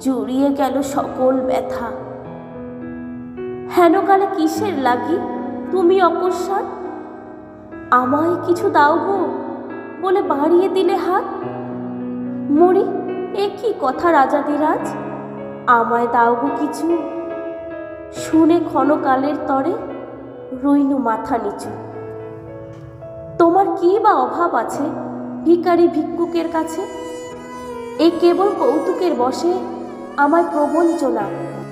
জড়িয়ে গেল সকল ব্যথা। হেনকালে কিসের লাগি? তুমি অকস্মাৎ? আমায় কিছু দাও গো, বলে বাড়িয়ে দিলে হাত? মরি, এ কি কথা রাজাদিরাজ আমায় দাও গো কিছু। শুনে ক্ষণকালের তরে রইনু মাথা নিচু। তোমার কি বা অভাব আছে ভিকারি ভিক্ষুকের কাছে? এ কেবল কৌতুকের বসে আমার প্রবঞ্চনা।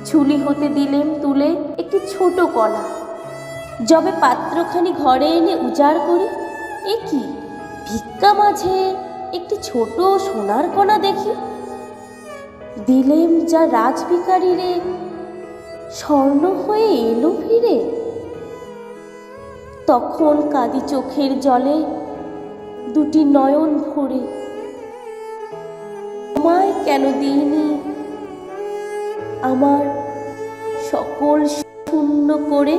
ছুলি হতে দিলেম তুলে একটি ছোট কণা যবে পাত্রখানি ঘরে এনে উজাড় করি, এ কি? ভিক্ষা মাঝে একটি ছোট সোনার কণা দেখি। দিলেম যা রাজভিকারি রে স্বর্ণ হয়ে এলো ফিরে। তখন কাঁদি চোখের জলে দুটি নয়ন ভরে। তোমায় কেন দিইনি আমার সকল শূন্য করে